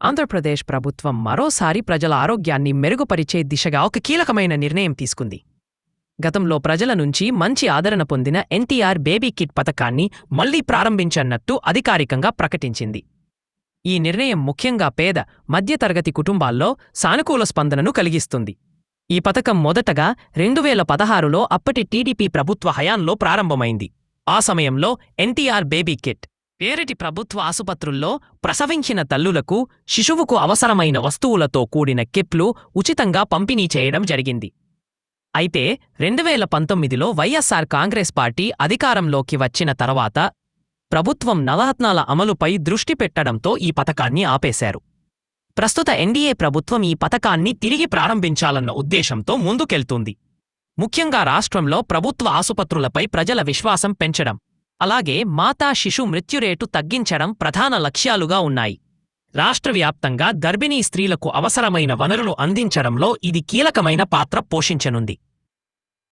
ఆంధ్రప్రదేశ్ ప్రభుత్వం మరోసారి ప్రజల ఆరోగ్యాన్ని మెరుగుపరిచే దిశగా ఒక కీలకమైన నిర్ణయం తీసుకుంది. గతంలో ప్రజల నుంచి మంచి ఆదరణ పొందిన ఎన్టీఆర్ బేబీ కిట్ పథకాన్ని మళ్ళీ ప్రారంభించన్నట్టు అధికారికంగా ప్రకటించింది. ఈ నిర్ణయం ముఖ్యంగా పేద మధ్యతరగతి కుటుంబాల్లో సానుకూల స్పందనను కలిగిస్తుంది. ఈ పథకం మొదటగా రెండు వేల పదహారులో అప్పటి టీడీపీ ప్రభుత్వ హయాంలో ప్రారంభమైంది. ఆ సమయంలో ఎన్టీఆర్ బేబీ కిట్ పేరిటి ప్రభుత్వ ఆసుపత్రుల్లో ప్రసవించిన తల్లులకు శిశువుకు అవసరమైన వస్తువులతో కూడిన కిట్లు ఉచితంగా పంపిణీ చేయడం జరిగింది. అయితే రెండువేల పంతొమ్మిదిలో వైఎస్సార్ కాంగ్రెస్ పార్టీ అధికారంలోకి వచ్చిన తర్వాత ప్రభుత్వం నవరత్నాల అమలుపై దృష్టి పెట్టడంతో ఈ పథకాన్ని ఆపేశారు. ప్రస్తుత ఎన్డీఏ ప్రభుత్వం ఈ పథకాన్ని తిరిగి ప్రారంభించాలన్న ఉద్దేశంతో ముందుకెళ్తుంది. ముఖ్యంగా రాష్ట్రంలో ప్రభుత్వ ఆసుపత్రులపై ప్రజల విశ్వాసం పెంచడం. అలాగే మాతా శిశు మృత్యురేటు తగ్గించడం ప్రధాన లక్ష్యాలుగా ఉన్నాయి. రాష్ట్రవ్యాప్తంగా గర్భిణీ స్త్రీలకు అవసరమైన వనరులు అందించడంలో ఇది కీలకమైన పాత్ర పోషించనుంది.